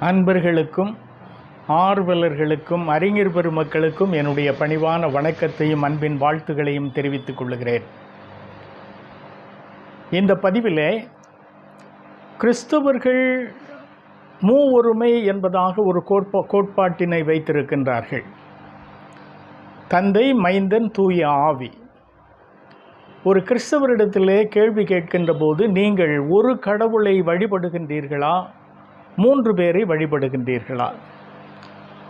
அன்பர்களுக்கும் ஆர்வலர்களுக்கும் அறிஞர் பெருமக்களுக்கும் என்னுடைய பணிவான வணக்கத்தையும் அன்பின் வாழ்த்துகளையும் தெரிவித்துக் கொள்கிறேன். இந்த பதிவிலே கிறிஸ்தவர்கள் மூவொருமை என்பதாக ஒரு கோட்பா கோட்பாட்டினை வைத்திருக்கின்றார்கள். தந்தை மைந்தன் தூய ஆவி. ஒரு கிறிஸ்தவரிடத்திலே கேள்வி கேட்கின்ற போது நீங்கள் ஒரு கடவுளை வழிபடுகின்றீர்களா? மூன்று பேரை வழிபடுகின்றீர்களா?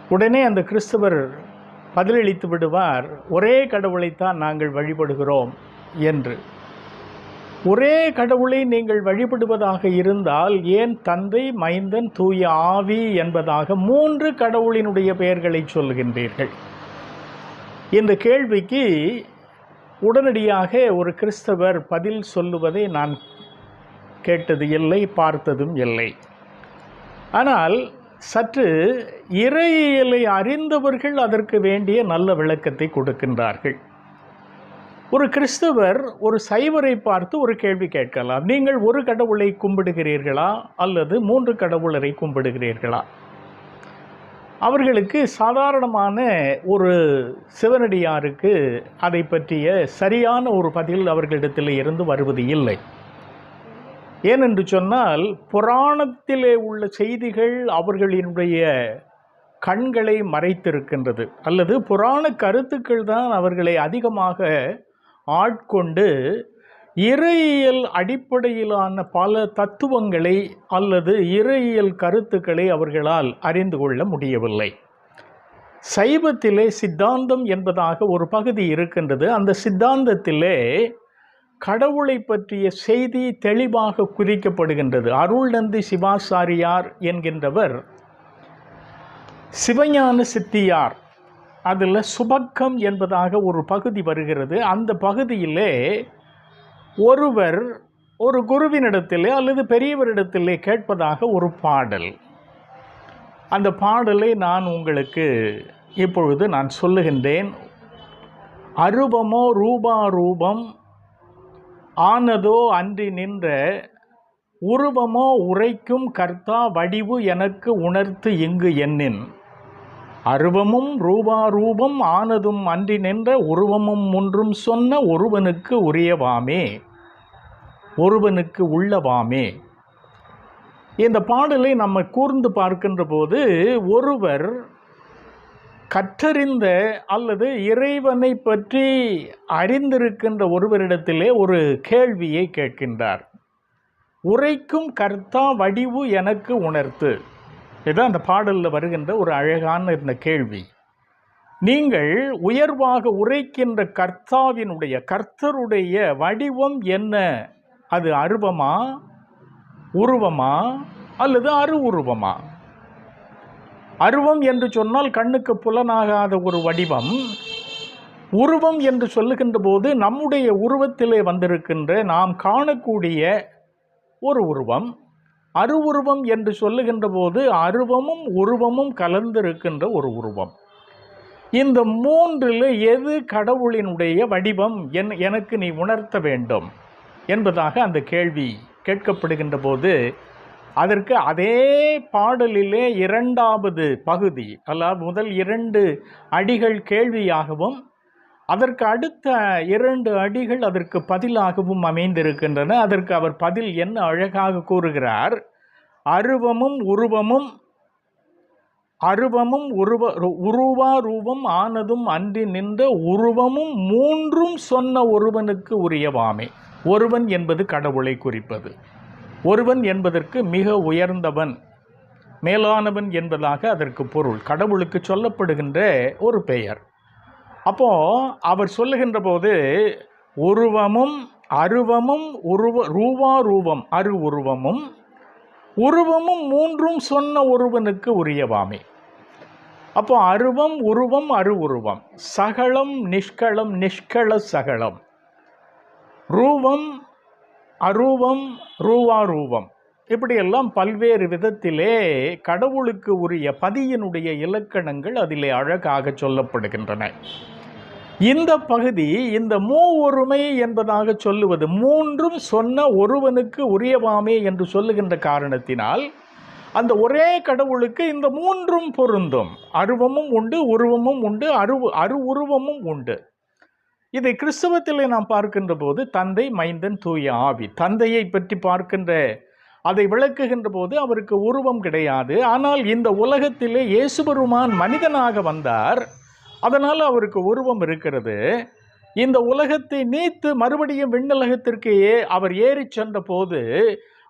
உடனே அந்த கிறிஸ்தவர் பதிலளித்து விடுவார் ஒரே கடவுளைத்தான் நாங்கள் வழிபடுகிறோம் என்று. ஒரே கடவுளை நீங்கள் வழிபடுவதாக இருந்தால் ஏன் தந்தை மைந்தன் தூய ஆவி என்பதாக மூன்று கடவுளினுடைய பெயர்களை சொல்கின்றீர்கள்? இந்த கேள்விக்கு உடனடியாக ஒரு கிறிஸ்தவர் பதில் சொல்லுவதை நான் கேட்டது இல்லை பார்த்ததும் இல்லை. ஆனால் சற்று இறையியலை அறிந்தவர்கள் அதற்கு வேண்டிய நல்ல விளக்கத்தை கொடுக்கின்றார்கள். ஒரு கிறிஸ்தவர் ஒரு சைவரை பார்த்து ஒரு கேள்வி கேட்கலாம். நீங்கள் ஒரு கடவுளை கும்பிடுகிறீர்களா? அல்லது மூன்று கடவுளரை கும்பிடுகிறீர்களா? அவர்களுக்கு சாதாரணமான ஒரு சிவனடியாருக்கு அதை பற்றிய சரியான ஒரு பதில் அவர்களிடத்தில் இருந்து வருவது இல்லை. ஏனென்று சொன்னால் புராணத்திலே உள்ள செய்திகள் அவர்களினுடைய கண்களை மறைத்திருக்கின்றது. அல்லது புராண கருத்துக்கள் தான் அவர்களை அதிகமாக ஆட்கொண்டு இறையியல் அடிப்படையிலான பல தத்துவங்களை அல்லது இறையியல் கருத்துக்களை அவர்களால் அறிந்து கொள்ள முடியவில்லை. சைவத்திலே சித்தாந்தம் என்பதாக ஒரு பகுதி இருக்கின்றது. அந்த சித்தாந்தத்திலே கடவுளை பற்றிய செய்தி தெளிவாக குறிக்கப்படுகின்றது. அருள்நந்தி சிவாசாரியார் என்கின்றவர் சிவஞான சித்தியார். அதில் சுபக்கம் என்பதாக ஒரு பகுதி வருகிறது. அந்த பகுதியிலே ஒருவர் ஒரு குருவினிடத்திலே அல்லது பெரியவரிடத்திலே கேட்பதாக ஒரு பாடல். அந்த பாடலை நான் உங்களுக்கு இப்பொழுது நான் சொல்லுகின்றேன். அருபமோ ரூபா ரூபம் ஆனதோ அன்றி நின்ற உருவமோ உரைக்கும் கர்த்தா வடிவு எனக்கு உணர்த்து இங்கு எண்ணின். அருவமும் ரூபா ரூபம் ஆனதும் அன்றி நின்ற உருவமும் ஒன்றும் சொன்ன ஒருவனுக்கு உரியவாமே. ஒருவனுக்கு உள்ளவாமே. இந்த பாடலை நம்ம கூர்ந்து பார்க்கின்ற போது ஒருவர் கற்றறிந்த அல்லது இறைவனை பற்றி அறிந்திருக்கின்ற ஒருவரிடத்திலே ஒரு கேள்வியை கேட்கின்றார். உரைக்கும் கர்த்தா வடிவு எனக்கு உணர்த்து. இதுதான் அந்த பாடலில் வருகின்ற ஒரு அழகான இந்த கேள்வி. நீங்கள் உயர்வாக உரைக்கின்ற கர்த்தாவினுடைய கர்த்தருடைய வடிவம் என்ன? அது அருவமா உருவமா அல்லது அரு உருவமா அருவம் என்று சொன்னால் கண்ணுக்கு புலனாகாத ஒரு வடிவம். உருவம் என்று சொல்லுகின்ற போது நம்முடைய உருவத்திலே வந்திருக்கின்ற நாம் காணக்கூடிய ஒரு உருவம். அருவுருவம் என்று சொல்லுகின்ற போது அருவமும் உருவமும் கலந்திருக்கின்ற ஒரு உருவம். இந்த மூன்றில் எது கடவுளினுடைய வடிவம் என் எனக்கு நீ உணர்த்த வேண்டும் என்பதாக அந்த கேள்வி கேட்கப்படுகின்ற போது அதற்கு அதே பாடலிலே இரண்டாவது பகுதி அதாவது முதல் இரண்டு அடிகள் கேள்வியாகவும் அதற்கு அடுத்த இரண்டு அடிகள் அதற்கு பதிலாகவும் அமைந்திருக்கின்றன. அதற்கு அவர் பதில் என்ன அழகாக கூறுகிறார். அருவமும் உருவமும் அருவமும் உருவ உருவா ரூபம் ஆனதும் அன்றி நின்ற உருவமும் மூன்றும் சொன்ன ஒருவனுக்கு உரியவாமே. ஒருவன் என்பது கடவுளை குறிப்பது. ஒருவன் என்பதற்கு மிக உயர்ந்தவன் மேலானவன் என்பதாக அதற்கு பொருள். கடவுளுக்கு சொல்லப்படுகின்ற ஒரு பெயர். அப்போ அவர் சொல்லுகின்ற போது உருவமும் அருவமும் உருவ ரூபா ரூபம் அரு உருவமும் உருவமும் மூன்றும் சொன்ன ஒருவனுக்கு உரியவாமே. அப்போ அருவம் உருவம் அரு உருவம் சகலம் நிஷ்களம் நிஷ்கள சகலம் ரூபம் அரூபம் ரூவாரூபம் இப்படியெல்லாம் பல்வேறு விதத்திலே கடவுளுக்கு உரிய பதியினுடைய இலக்கணங்கள் அதிலே அழகாக சொல்லப்படுகின்றன. இந்த பகுதி இந்த மூ ஒருமை என்பதாக சொல்லுவது மூன்றும் சொன்ன ஒருவனுக்கு உரியவாமே என்று சொல்லுகின்ற காரணத்தினால் அந்த ஒரே கடவுளுக்கு இந்த மூன்றும் பொருந்தும். அருவமும் உண்டு உருவமும் உண்டு அருவு அரு உருவமும் உண்டு. இதை கிறிஸ்தவத்திலே நாம் பார்க்கின்ற போது தந்தை மைந்தன் தூய ஆவி. தந்தையை பற்றி பார்க்கின்ற அதை விளக்குகின்ற போது அவருக்கு உருவம் கிடையாது. ஆனால் இந்த உலகத்திலே இயேசுபெருமான் மனிதனாக வந்தார். அதனால் அவருக்கு உருவம் இருக்கிறது. இந்த உலகத்தை நீத்து மறுபடியும் விண்ணுலகத்திற்கு அவர் ஏறி சென்ற போது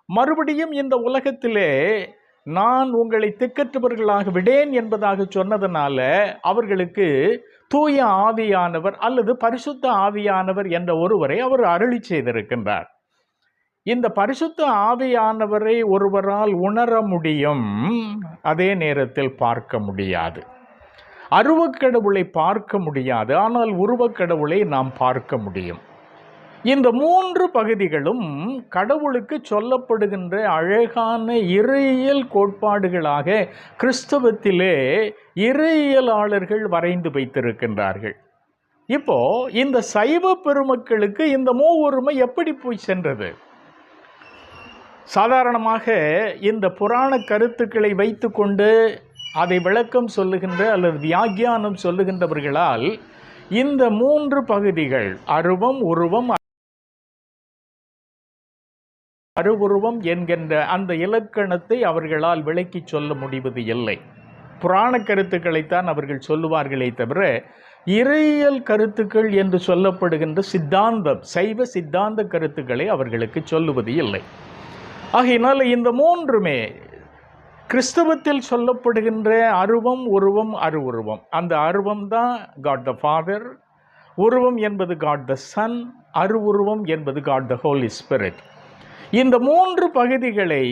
மறுபடியும் இந்த உலகத்திலே நான் உங்களை திக்கற்றவர்களாக விடேன் என்பதாக சொன்னதனால அவர்களுக்கு தூய ஆவியானவர் அல்லது பரிசுத்த ஆவியானவர் என்ற ஒருவரை அவர் அருளி செய்திருக்கின்றார். இந்த பரிசுத்த ஆவியானவரை ஒருவரால் உணர முடியும். அதே நேரத்தில் பார்க்க முடியாது. அருவக்கடவுளை பார்க்க முடியாது. ஆனால் உருவக்கடவுளை நாம் பார்க்க முடியும். இந்த மூன்று பகுதிகளும் கடவுளுக்கு சொல்லப்படுகின்ற அழகான இறையியல் கோட்பாடுகளாக கிறிஸ்தவத்திலே இறையியலாளர்கள் வரைந்து வைத்திருக்கின்றார்கள். இப்போ இந்த சைவ பெருமக்களுக்கு இந்த மூவுரிமை எப்படி போய் சென்றது? சாதாரணமாக இந்த புராண கருத்துக்களை வைத்துக்கொண்டு அதை விளக்கம் சொல்லுகின்ற அல்லது வியாக்கியானம் சொல்லுகின்றவர்களால் இந்த மூன்று பகுதிகள் அருவம் உருவம் அருவுருவம் என்கின்ற அந்த இலக்கணத்தை அவர்களால் விளக்கி சொல்ல முடிவது இல்லை. புராண கருத்துக்களைத்தான் அவர்கள் சொல்லுவார்களே தவிர இறையியல் கருத்துக்கள் என்று சொல்லப்படுகின்ற சித்தாந்தம் சைவ சித்தாந்த கருத்துக்களை அவர்களுக்கு சொல்லுவது இல்லை. ஆகையினால் இந்த மூன்றுமே கிறிஸ்தவத்தில் சொல்லப்படுகின்ற அருவம் உருவம் அருவுருவம். அந்த அருவம் தான் காட் த ஃபாதர் உருவம் என்பது காட் த சன் அருவுருவம் என்பது காட் த ஹோலி ஸ்பிரிட் இந்த மூன்று பகுதிகளை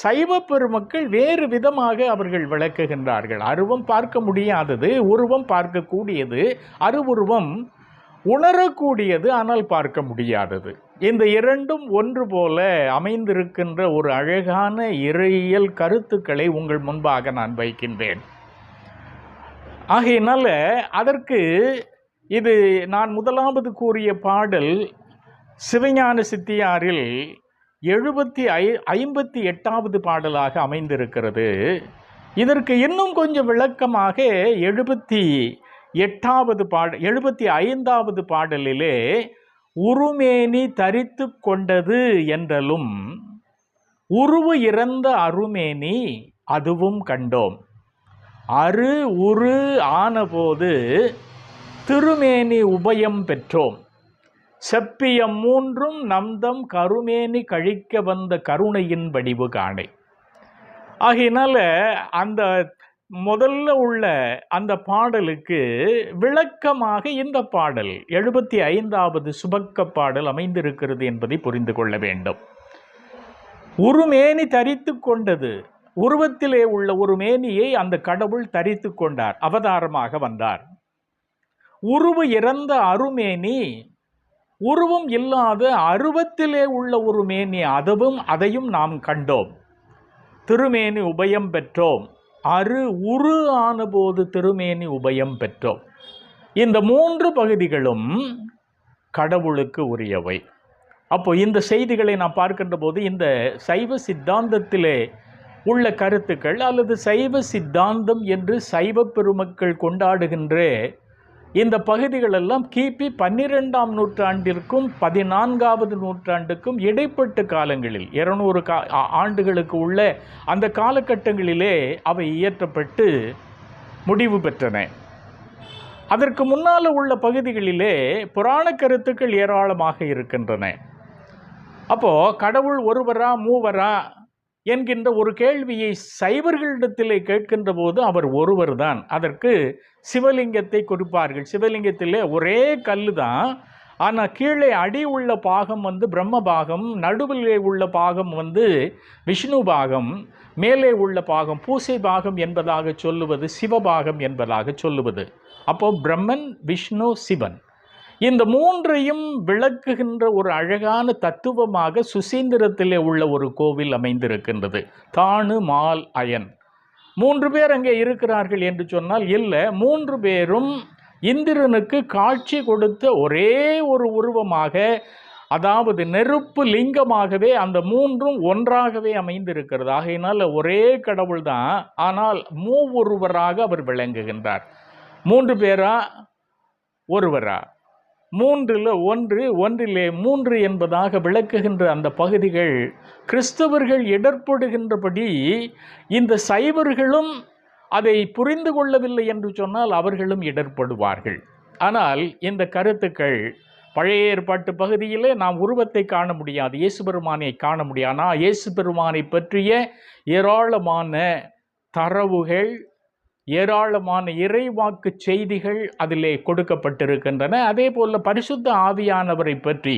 சைவ பெருமக்கள் வேறு விதமாக அவர்கள் விளக்குகின்றார்கள். அருவம் பார்க்க முடியாதது உருவம் பார்க்கக்கூடியது அருவுருவம் உணரக்கூடியது ஆனால் பார்க்க முடியாதது. இந்த இரண்டும் ஒன்று போல அமைந்திருக்கின்ற ஒரு அழகான இறையியல் கருத்துக்களை உங்கள் முன்பாக நான் வைக்கின்றேன். ஆகையினால அதற்கு இது நான் முதலாவது கூறிய பாடல் சிவஞான சித்தியாரில் எழுபத்தி ஐ ஐம்பத்தி எட்டாவது பாடலாக அமைந்திருக்கிறது. இதற்கு இன்னும் கொஞ்சம் விளக்கமாக எழுபத்தி எட்டாவது பாட எழுபத்தி ஐந்தாவது பாடலிலே உருமேனி தரித்து கொண்டது என்றலும் உருவு இறந்த அருமேனி அதுவும் கண்டோம். அரு உரு ஆனபோது திருமேனி உபயம் பெற்றோம். செப்பியம் மூன்றும் நம்தம் கருமேனி கழிக்க வந்த கருணையின் வடிவு காணை. ஆகையினால அந்த முதல்ல உள்ள அந்த பாடலுக்கு விளக்கமாக இந்த பாடல் எழுபத்தி ஐந்தாவது சுபக்க பாடல் அமைந்திருக்கிறது என்பதை புரிந்து கொள்ள வேண்டும். உருமேனி தரித்து கொண்டது. உருவத்திலே உள்ள ஒரு மேனியை அந்த கடவுள் தரித்து கொண்டார் அவதாரமாக வந்தார். உருவு இறந்த அருமேனி உருவம் இல்லாத அருவத்திலே உள்ள ஒரு மேனி அதுவும் அதையும் நாம் கண்டோம். திருமேனி உபயம் பெற்றோம். அரு உரு ஆனபோது திருமேனி உபயம் பெற்றோம். இந்த மூன்று பகுதிகளும் கடவுளுக்கு உரியவை. அப்போ இந்த செய்திகளை நாம் பார்க்கின்ற போது இந்த சைவ சித்தாந்தத்திலே உள்ள கருத்துக்கள் அல்லது சைவ சித்தாந்தம் என்று சைவ பெருமக்கள் கொண்டாடுகின்ற இந்த பகுதிகளெல்லாம் கிபி பன்னிரெண்டாம் நூற்றாண்டிற்கும் பதினான்காவது நூற்றாண்டுக்கும் இடைப்பட்ட காலங்களில் இருநூறு கா ஆண்டுகளுக்கு உள்ள அந்த காலகட்டங்களிலே அவை இயற்றப்பட்டு முடிவு பெற்றன. அதற்கு முன்னால் உள்ள பகுதிகளிலே புராண கருத்துக்கள் ஏராளமாக இருக்கின்றன. அப்போது கடவுள் ஒருவரா மூவரா என்கின்ற ஒரு கேள்வியை சைவர்களிடத்திலே கேட்கின்ற போது அவர் ஒருவர் தான் அதற்கு சிவலிங்கத்தை கொடுப்பார்கள். சிவலிங்கத்திலே ஒரே கல்லு தான் ஆனால் கீழே அடி உள்ள பாகம் வந்து பிரம்ம பாகம் நடுவிலே உள்ள பாகம் வந்து விஷ்ணு பாகம் மேலே உள்ள பாகம் பூசை பாகம் என்பதாக சொல்லுவது சிவபாகம் என்பதாக சொல்லுவது. அப்போ பிரம்மன் விஷ்ணு சிவன். இந்த மூன்றையும் விளக்குகின்ற ஒரு அழகான தத்துவமாக சுசீந்திரத்திலே உள்ள ஒரு கோவில் அமைந்திருக்கின்றது. தானு மால் அயன். மூன்று பேர் அங்கே இருக்கிறார்கள் என்று சொன்னால் இல்லை மூன்று பேரும் இந்திரனுக்கு காட்சி கொடுத்த ஒரே ஒரு உருவமாக அதாவது நெருப்பு லிங்கமாகவே அந்த மூன்றும் ஒன்றாகவே அமைந்திருக்கிறது. ஆகையினால் ஒரே கடவுள் தான் ஆனால் மூவொருவராக அவர் விளங்குகின்றார். மூன்று பேரா? ஒருவரா? மூன்றில் ஒன்று ஒன்றிலே மூன்று என்பதாக விளக்குகின்ற அந்த பகுதிகள் கிறிஸ்தவர்கள் இடர்படுகின்றபடி இந்த சைவர்களும் அதை புரிந்து கொள்ளவில்லை என்று சொன்னால் அவர்களும் இடர்படுவார்கள் ஆனால் இந்த கருத்துக்கள் பழைய ஏற்பாட்டு பகுதியிலே நாம் உருவத்தை காண முடியாது இயேசு பெருமானை காண முடியாது. ஆனால் இயேசு பெருமானை பற்றிய ஏராளமான தரவுகள் ஏராளமான இறைவாக்கு செய்திகள் அதிலே கொடுக்கப்பட்டிருக்கின்றன. அதே போல் பரிசுத்த ஆவியானவரை பற்றி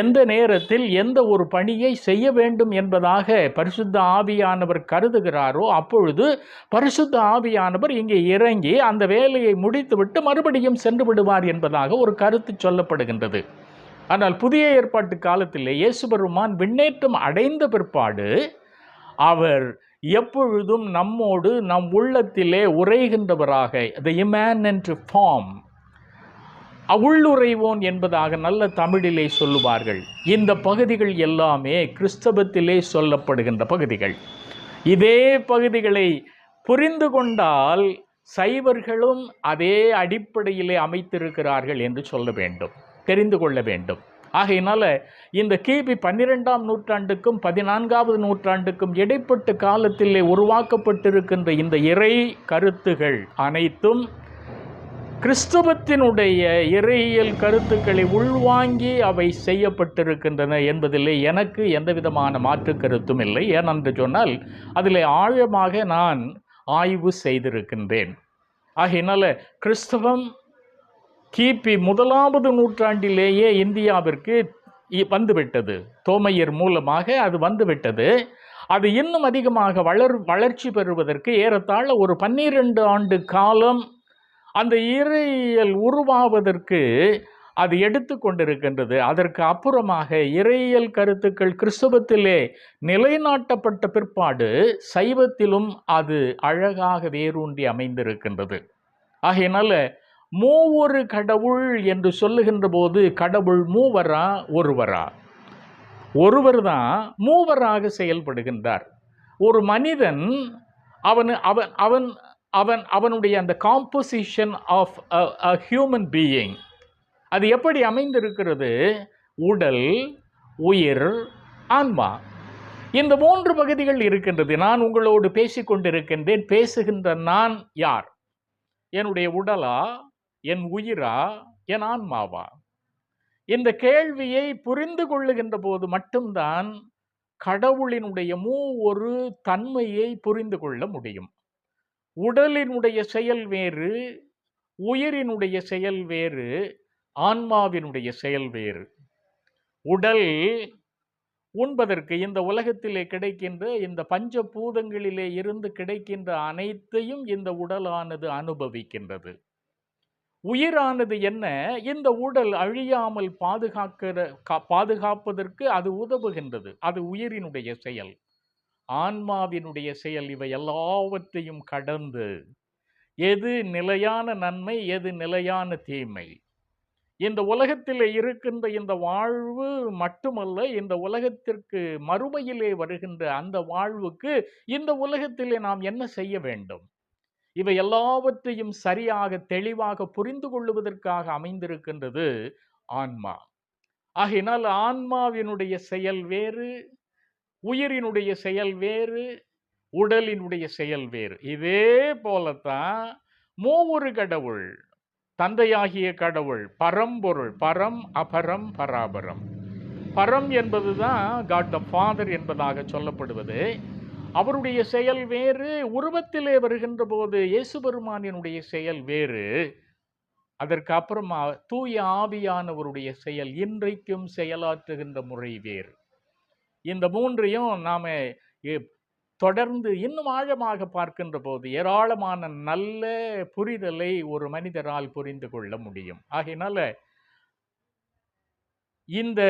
எந்த நேரத்தில் எந்த ஒரு பணியை செய்ய வேண்டும் என்பதாக பரிசுத்த ஆவியானவர் கருதுகிறாரோ அப்பொழுது பரிசுத்த ஆவியானவர் இங்கே இறங்கி அந்த வேலையை முடித்துவிட்டு மறுபடியும் சென்று விடுவார் என்பதாக ஒரு கருத்து சொல்லப்படுகின்றது. ஆனால் புதிய ஏற்பாட்டு காலத்திலே இயேசு பெருமான் விண்ணேற்றம் அடைந்த பிற்பாடு அவர் எப்பொழுதும் நம்மோடு நம் உள்ளத்திலே உரைகின்றவராக த இமேனன்ட் ஃபார்ம் உள்ளுரைவோன் என்பதாக நல்ல தமிழிலே சொல்லுவார்கள். இந்த பகுதிகள் எல்லாமே கிறிஸ்தவத்திலே சொல்லப்படுகின்ற பகுதிகள். இதே பகுதிகளை புரிந்து கொண்டால் சைவர்களும் அதே அடிப்படையிலே அமைத்திருக்கிறார்கள் என்று சொல்ல வேண்டும் தெரிந்து கொள்ள வேண்டும். ஆகையினால இந்த கிபி பன்னிரெண்டாம் நூற்றாண்டுக்கும் பதினான்காவது நூற்றாண்டுக்கும் இடைப்பட்ட காலத்திலே உருவாக்கப்பட்டிருக்கின்ற இந்த இறை கருத்துகள் அனைத்தும் கிறிஸ்தவத்தினுடைய இறையியல் கருத்துக்களை உள்வாங்கி அவை செய்யப்பட்டிருக்கின்றன என்பதிலே எனக்கு எந்த விதமான மாற்று கருத்தும் இல்லை. ஏனென்று சொன்னால் அதில் ஆழமாக நான் ஆய்வு செய்திருக்கின்றேன். ஆகையினால கிறிஸ்தவம் கிபி முதலாவது நூற்றாண்டிலேயே இந்தியாவிற்கு இ- வந்துவிட்டது. தோமையர் மூலமாக அது வந்துவிட்டது. அது இன்னும் அதிகமாக வளர் வளர்ச்சி பெறுவதற்கு ஏறத்தாழ ஒரு பன்னிரண்டு ஆண்டு காலம் அந்த இறையியல் உருவாவதற்கு அது எடுத்து கொண்டிருக்கின்றது. அதற்கு அப்புறமாக இறையியல் கருத்துக்கள் கிறிஸ்தவத்திலே நிலைநாட்டப்பட்ட பிற்பாடு சைவத்திலும் அது அழகாக வேரூன்றி அமைந்திருக்கின்றது. ஆகையினால மூவொரு கடவுள் என்று சொல்லுகின்ற போது கடவுள் மூவரா ஒருவரா? ஒருவர் தான் மூவராக செயல்படுகின்றார். ஒரு மனிதன் அவன் அவன் அவன் அவன் அவனுடைய அந்த composition of a human being அது எப்படி அமைந்திருக்கிறது? உடல் உயிர் ஆன்மா. இந்த மூன்று பகுதிகள் இருக்கின்றது. நான் உங்களோடு பேசிக்கொண்டிருக்கின்றேன். பேசுகின்ற நான் யார்? என்னுடைய உடலா என் உயிரா என் ஆன்மாவா? இந்த கேள்வியை புரிந்து கொள்ளுகின்ற போது மட்டும்தான் கடவுளினுடைய மூ ஒரு தன்மையை புரிந்து கொள்ள முடியும். உடலினுடைய செயல் வேறு உயிரினுடைய செயல் வேறு ஆன்மாவினுடைய செயல் வேறு. உடல் உண்பதற்கு இந்த உலகத்திலே கிடைக்கின்ற இந்த பஞ்சபூதங்களிலே இருந்து கிடைக்கின்ற அனைத்தையும் இந்த உடலானது அனுபவிக்கின்றது. உயிரானது என்ன? இந்த உடல் அழியாமல் பாதுகாக்கிற கா- பாதுகாப்பதற்கு அது உதவுகின்றது. அது உயிரினுடைய செயல். ஆன்மாவினுடைய செயல். இவை எல்லாவற்றையும் கடந்து எது நிலையான நன்மை எது நிலையான தீமை. இந்த உலகத்தில் இருக்கின்ற இந்த வாழ்வு மட்டுமல்ல இந்த உலகத்திற்கு மறுமையிலே வருகின்ற அந்த வாழ்வுக்கு இந்த உலகத்திலே நாம் என்ன செய்ய வேண்டும்? இவை எல்லாவற்றையும் சரியாக தெளிவாக புரிந்து கொள்ளுவதற்காக அமைந்திருக்கின்றது ஆன்மா. ஆகையினால் ஆன்மாவினுடைய செயல் வேறு உயிரினுடைய செயல் வேறு உடலினுடைய செயல் வேறு. இதே போலத்தான் மூவொரு கடவுள் தந்தையாகிய கடவுள் பரம்பொருள் பரம் அபரம் பராபரம். பரம் என்பதுதான் காட் த ஃபாதர் என்பதாக சொல்லப்படுவது. அவருடைய செயல் வேறு உருவத்திலே வருகின்ற போது இயேசு பெருமானினுடைய செயல் வேறு. அதற்கு அப்புறமா தூய ஆவியானவருடைய செயல் இன்றைக்கும் செயலாற்றுகின்ற முறை வேறு. இந்த மூன்றையும் நாம் தொடர்ந்து இன்னும் ஆழமாக பார்க்கின்ற போது ஏராளமான நல்ல புரிதலை ஒரு மனிதரால் புரிந்து கொள்ள முடியும். ஆகையினால இந்த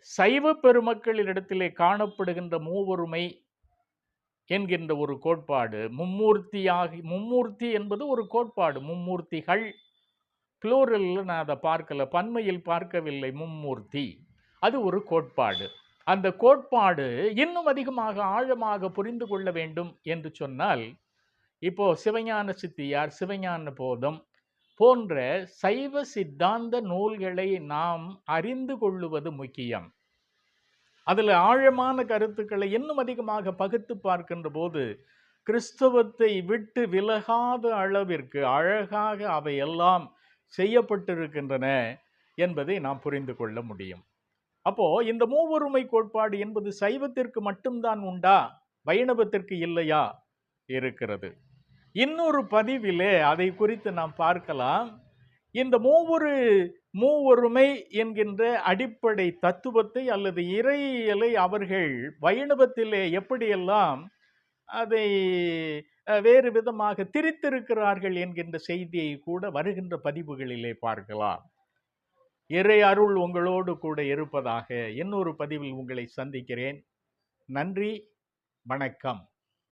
சைவ பெருமக்களிடத்திலே காணப்படுகின்ற மூவொருமை என்கின்ற ஒரு கோட்பாடு. மும்மூர்த்தியாகி மும்மூர்த்தி என்பது ஒரு கோட்பாடு. மும்மூர்த்திகள். புளூரலில் நான் அதை பார்க்கல. பன்மையில் பார்க்கவில்லை. மும்மூர்த்தி. அது ஒரு கோட்பாடு. அந்த கோட்பாடு இன்னும் அதிகமாக ஆழமாக புரிந்து கொள்ள வேண்டும் என்று சொன்னால் இப்போ சிவஞான சித்தியார் சிவஞான போதம் போன்ற சைவ சித்தாந்த நூல்களை நாம் அறிந்து கொள்ளுவது முக்கியம். அதில் ஆழமான கருத்துக்களை இன்னும் அதிகமாக பகுத்து பார்க்கின்ற போது கிறிஸ்தவத்தை விட்டு விலகாத அளவிற்கு அழகாக அவையெல்லாம் செய்யப்பட்டிருக்கின்றன என்பதை நாம் புரிந்து கொள்ள முடியும். அப்போ இந்த மூவொருமை கோட்பாடு என்பது சைவத்திற்கு மட்டும்தான் உண்டா? வைணவத்திற்கு இல்லையா? இருக்கிறது. இன்னொரு பதிவிலே அதை குறித்து நாம் பார்க்கலாம். இந்த மூவொரு மூவொருமை என்கின்ற அடிப்படை தத்துவத்தை அல்லது இறையியலை அவர்கள் வைணவத்திலே எப்படியெல்லாம் அதை வேறு விதமாக திரித்திருக்கிறார்கள் என்கின்ற செய்தியை கூட வருகின்ற பதிவுகளிலே பார்க்கலாம். இறை அருள் உங்களோடு கூட இருப்பதாக இன்னொரு பதிவில் உங்களை சந்திக்கிறேன். நன்றி வணக்கம்.